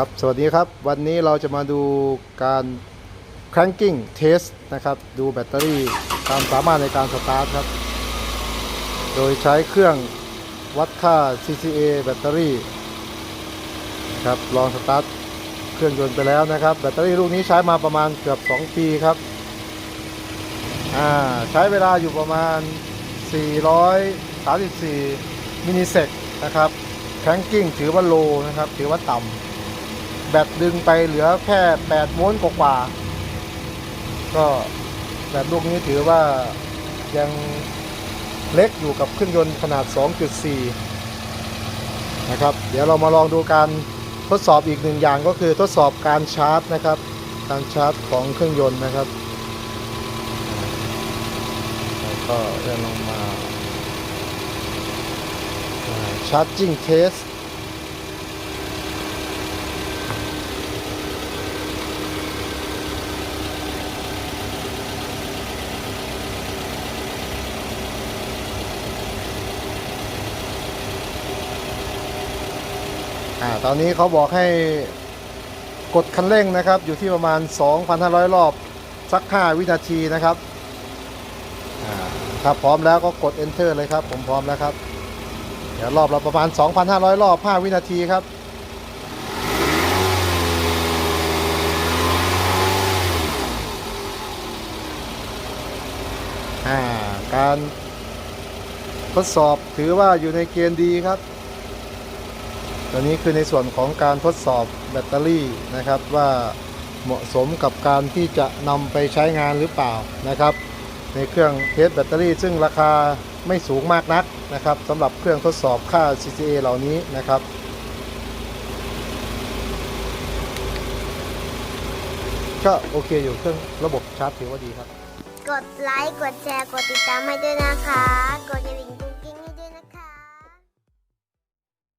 ครับ สวัสดีครับ วันนี้เราจะมาดูการ cranking test นะครับ ดูแบตเตอรี่ความสามารถในการสตาร์ทครับ โดยใช้เครื่องวัดค่า CCA แบตเตอรี่ครับ ลองสตาร์ทเครื่องยนต์ไปแล้วนะครับ แบตเตอรี่ลูกนี้ใช้มาประมาณเกือบ 2 ปีครับ อ่า ใช้เวลาอยู่ประมาณ 434 มิลลิเซกนะครับ cranking ถือว่าโลนะครับ ถือว่าต่ำ แบตดึงไปเหลือแค่8โวลต์กว่าๆก็แบตลูกนี้ถือว่ายังเล็กอยู่กับเครื่องยนต์ขนาด 2.4 นะครับ เดี๋ยวเรามาลองดูการทดสอบอีกหนึ่งอย่างก็คือทดสอบการชาร์จนะครับ การชาร์จของเครื่องยนต์นะครับแล้วก็เลื่อนลงมาชาร์จิ่งเทส อ่าตอนนี้เขาบอกให้กดคันเร่งนะครับ อยู่ที่ประมาณ 2,500 รอบสัก 5 วินาทีนะครับอ่าถ้าพร้อมแล้วก็กด enter เลยครับ ผมพร้อมแล้วครับ เดี๋ยวรอบเราประมาณ 2,500 รอบ 5 วินาทีครับการทดสอบถือว่าอยู่ในเกณฑ์ดีครับ ตัวนี้คือในส่วนของการทดสอบแบตเตอรี่นะครับว่าเหมาะสมกับการที่จะนำไปใช้งานหรือเปล่านะครับ ในเครื่องเทสแบตเตอรี่ ซึ่งราคาไม่สูงมากนักนะครับสำหรับเครื่องทดสอบค่า CCA เหล่านี้นะครับก็โอเคอยู่เครื่องระบบชาร์จถือว่าดีครับ กดไลค์ กดแชร์ กดติดตามให้ด้วยนะคะกดกระ